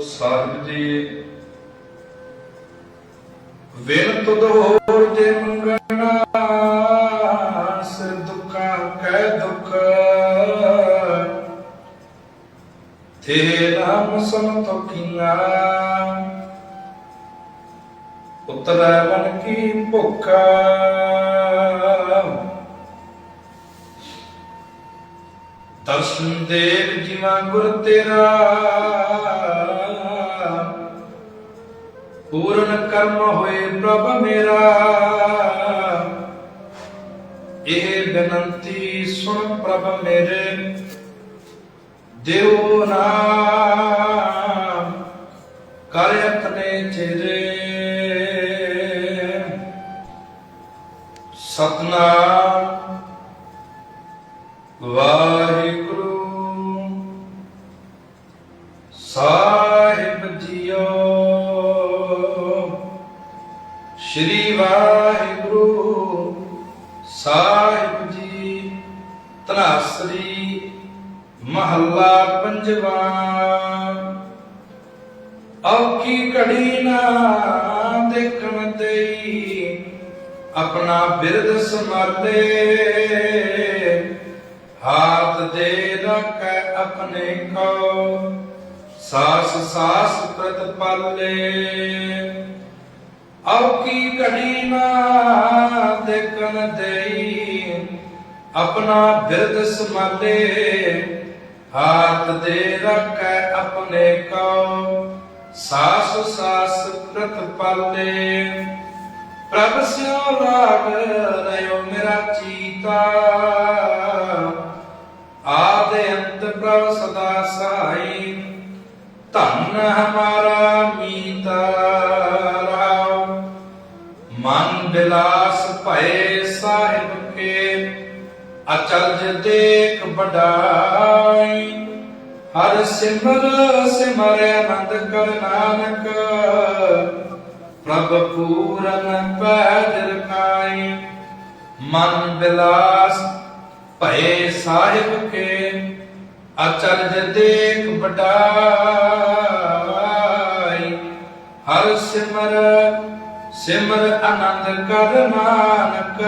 ਸਾਹਿਬ ਜੀ ਵਿਣ ਤੁਧ ਹੋਰ ਜੇ ਮੰਗਣਾ, ਸਿਰ ਦੁੱਖਾਂ ਕੈ ਦੁੱਖ। ਥੇ ਨਾਮ ਸੰਤੋ ਕੀਨਾ। ਉਤਰੈ ਮਨ ਕੀ ਭੁੱਖਾ। ਦਰਸ਼ਨ ਦੇਵ ਜਿਵਾ ਗੁਰ ਤੇਰਾ। ਪੂਰਨ ਕਰਮ ਹੋਏ ਪ੍ਰਭ ਮੇਰਾ। ਇਹ ਬੇਨੰਤੀ ਸੁਣ ਪ੍ਰਭ ਮੇਰੇ। ਦੇਵੋ ਨਾਮ, ਕਰ ਆਪਣੇ ਚਿਹਰੇ। ਸਤਨਾਮ, ਵਾਹਿਗੁਰੂ। ਸਾਹਿਬ ਜੀਓ। ਸ਼੍ਰੀ ਵਾਹਿਗੁਰੂ ਸਾਹਿਬ ਜੀ ਤਨਾਸਰੀ ਮਹੱਲਾ ਪੰਜਵਾ। ਔਖੀ ਘੜੀ ਨਾ ਦੇਖਣ ਦੇਈ, ਆਪਣਾ ਬਿਰਦ ਸਮਰਦੇ ਹਾਥ ਦੇ ਰੱਖੈ ਆਪਣੇ ਕੋ। ਸਾਸ ਸਾਸ ਪ੍ਰਤਪਾਲੇ ਔਕੀ ਘੜੀ ਨਾ ਦੇਖਣ ਦੇਈ। ਆਪਣਾ ਬਿਰਦ ਸਮਾਲੇ ਹਾਥ ਦੇ ਰੱਖੈ ਆਪਣੇ ਕੋ ਸਾਸ ਸਾਸ ਪ੍ਰਤਪਾਲੇ ਪ੍ਰਭ ਸਿਓ ਰਾਗ ਰਿਓ ਮੇਰਾ ਚੀਤਾ। ਆਦ ਅੰਤ ਪ੍ਰਭ ਸਦਾ ਧੰਨ ਹਮਾਰਾ ਮੀਤਾ ਰਾਮ ਮਨ ਬਿਲਾਸ ਭਏ ਸਾਹਿਬ ਕੇ ਅਚਰਜ ਦੇਖ ਬਡਾਈ ਹਰ ਸਿਮਰ ਸਿਮਰ ਆਨੰਦ ਕਰ ਨਾਨਕ, ਪ੍ਰਭ ਪੂਰਨ ਪੈਦਰ ਕਾਈ ਮਨ ਬਿਲਾਸ ਭਏ ਸਾਹਿਬ ਕੇ ਅਚਰਜ ਦੇਖ ਬਡਾਈ ਹਰ ਸਿਮਰ ਸਿਮਰ ਆਨੰਦ ਕਰ ਨਾਨਕ।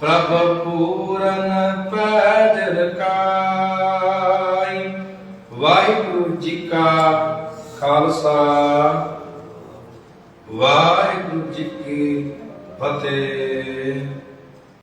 ਪ੍ਰਭ ਪੂਰਨ ਪੈਦਰ ਕਾਈ, ਵਾਹਿਗੁਰੂ ਜੀ ਕਾ ਖਾਲਸਾ। ਵਾਹਿਗੁਰੂ ਜੀ ਕੀ ਫਤਿਹ।